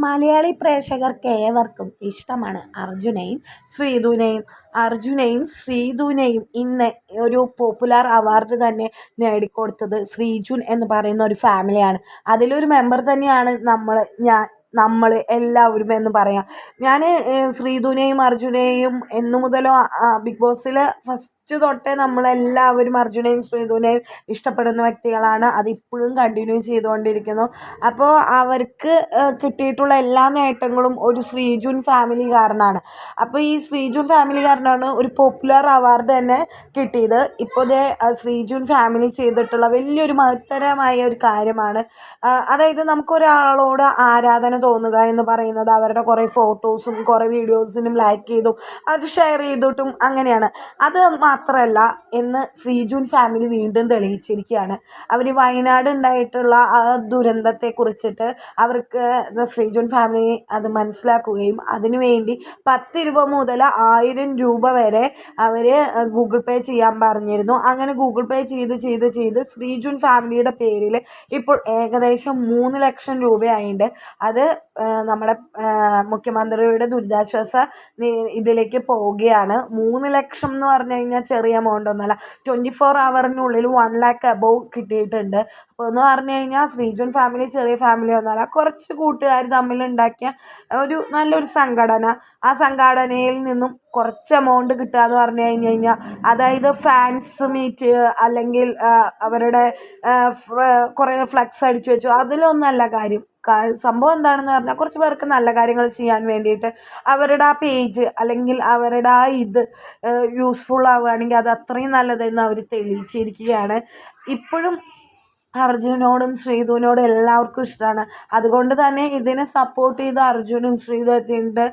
മലയാളി പ്രേക്ഷകർക്ക് ഏവർക്കും ഇഷ്ടമാണ് അർജുനെയും ശ്രീധുവിനെയും. അർജുനെയും ശ്രീധുവിനെയും ഇന്ന് ഒരു പോപ്പുലർ അവാർഡ് തന്നെ നേടിക്കൊടുത്തത് ശ്രീജുൻ എന്ന് പറയുന്ന ഒരു ഫാമിലിയാണ് അതിലൊരു മെമ്പർ തന്നെയാണ് നമ്മൾ ഞാൻ നമ്മൾ എല്ലാവരും എന്ന് പറയാം. ഞാൻ ശ്രീധുവിനെയും അർജുനെയും എന്നു മുതലോ ബിഗ് ബോസിൽ ഫസ്റ്റ് തൊട്ടേ നമ്മളെല്ലാവരും അർജുനെയും ശ്രീധുവിനെയും ഇഷ്ടപ്പെടുന്ന വ്യക്തികളാണ്. അതിപ്പോഴും കണ്ടിന്യൂ ചെയ്തുകൊണ്ടിരിക്കുന്നു. അപ്പോൾ അവർക്ക് കിട്ടിയിട്ടുള്ള എല്ലാ നേട്ടങ്ങളും ഒരു ശ്രീജുൻ ഫാമിലി കാരണമാണ് അപ്പോൾ ഈ ശ്രീജുൻ ഫാമിലി കാരണമാണ് ഒരു പോപ്പുലർ അവാർഡ് തന്നെ കിട്ടിയത്. ഇപ്പോൾ ദേ ശ്രീജുൻ ഫാമിലി ചെയ്തിട്ടുള്ള വലിയൊരു മഹത്തരമായ ഒരു കാര്യമാണ്. അതായത് നമുക്കൊരാളോട് ആരാധന തോന്നുക എന്ന് പറയുന്നത് അവരുടെ കുറേ ഫോട്ടോസും കുറേ വീഡിയോസിനും ലൈക്ക് ചെയ്തും അത് ഷെയർ ചെയ്തിട്ടും അങ്ങനെയാണ്. അത് മാത്രമല്ല എന്ന് ശ്രീജുൻ ഫാമിലി വീണ്ടും തെളിയിച്ചിരിക്കുകയാണ്. അവർ വയനാട് ഉണ്ടായിട്ടുള്ള ആ ദുരന്തത്തെക്കുറിച്ചിട്ട് അവർക്ക് ശ്രീജുൻ ഫാമിലി അത് മനസ്സിലാക്കുകയും അതിനുവേണ്ടി പത്ത് രൂപ മുതൽ ആയിരം രൂപ വരെ അവർ ഗൂഗിൾ പേ ചെയ്യാൻ പറഞ്ഞിരുന്നു. അങ്ങനെ ഗൂഗിൾ പേ ചെയ്ത് ചെയ്ത് ചെയ്ത് ശ്രീജുൻ ഫാമിലിയുടെ പേരിൽ ഇപ്പോൾ ഏകദേശം മൂന്ന് ലക്ഷം രൂപയായിട്ടുണ്ട് അത് നമ്മുടെ മുഖ്യമന്ത്രിയുടെ ദുരിതാശ്വാസ ഇതിലേക്ക് പോവുകയാണ്. മൂന്ന് ലക്ഷം എന്ന് പറഞ്ഞു കഴിഞ്ഞാൽ ചെറിയ എമൗണ്ട് ഒന്നുമല്ല. ട്വന്റി ഫോർ അവറിനുള്ളിൽ വൺ ലാക്ക് അബോവ് കിട്ടിയിട്ടുണ്ട്. എന്ന് പറഞ്ഞു കഴിഞ്ഞാൽ ശ്രീജുൻ ഫാമിലി ചെറിയ ഫാമിലി ഒന്നുമല്ല കുറച്ച് കൂട്ടുകാർ തമ്മിലുണ്ടാക്കിയ ഒരു നല്ലൊരു സംഘടന. ആ സംഘടനയിൽ നിന്നും കുറച്ച് എമൗണ്ട് കിട്ടുക എന്ന് പറഞ്ഞു കഴിഞ്ഞ് കഴിഞ്ഞാൽ അതായത് ഫാൻസ് മീറ്റ് അല്ലെങ്കിൽ അവരുടെ കുറേ ഫ്ലക്സ് അടിച്ചു വെച്ചു. അതിലൊന്നല്ല കാര്യം. സംഭവം എന്താണെന്ന് പറഞ്ഞാൽ കുറച്ച് പേർക്ക് നല്ല കാര്യങ്ങൾ ചെയ്യാൻ വേണ്ടിയിട്ട് അവരുടെ ആ പേജ് അല്ലെങ്കിൽ അവരുടെ ആ ഇത് യൂസ്ഫുൾ ആവുകയാണെങ്കിൽ അത് അത്രയും നല്ലതെന്ന് അവർ തെളിയിച്ചിരിക്കുകയാണ്. ഇപ്പോഴും അർജുനോടും ശ്രീധുവിനോടും എല്ലാവർക്കും ഇഷ്ടമാണ്. അതുകൊണ്ട് തന്നെ ഇതിനെ സപ്പോർട്ട് ചെയ്ത് അർജുനും ശ്രീധു എത്തിയിട്ടുണ്ട്.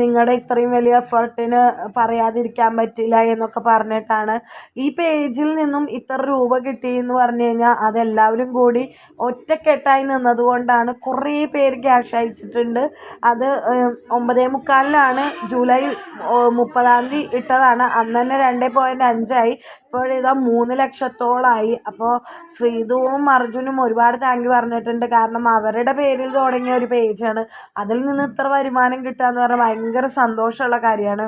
നിങ്ങളുടെ ഇത്രയും വലിയ എഫേർട്ടിന് പറയാതിരിക്കാൻ പറ്റില്ല എന്നൊക്കെ പറഞ്ഞിട്ടാണ്. ഈ പേജിൽ നിന്നും ഇത്ര രൂപ കിട്ടി എന്ന് പറഞ്ഞു കഴിഞ്ഞാൽ അതെല്ലാവരും കൂടി ഒറ്റക്കെട്ടായി നിന്നതുകൊണ്ടാണ് കുറേ പേര് ക്യാഷ് അയച്ചിട്ടുണ്ട്. അത് ഒമ്പതേ മുക്കാലിലാണ് ജൂലൈ മുപ്പതാം തീയതി ഇട്ടതാണ്. അന്ന് തന്നെ രണ്ട് പോയിന്റ് അഞ്ചായി. ഇപ്പോഴിതാ മൂന്ന് ലക്ഷത്തോളമായി അപ്പോൾ ശ്രീധുവും അർജുനും ഒരുപാട് താങ്ക് യു പറഞ്ഞിട്ടുണ്ട്. കാരണം അവരുടെ പേരിൽ തുടങ്ങിയ ഒരു പേജാണ് അതിൽ നിന്ന് ഇത്ര വരുമാനം കിട്ടുക എന്ന് പറഞ്ഞാൽ ഭയങ്കര സന്തോഷമുള്ള കാര്യമാണ്.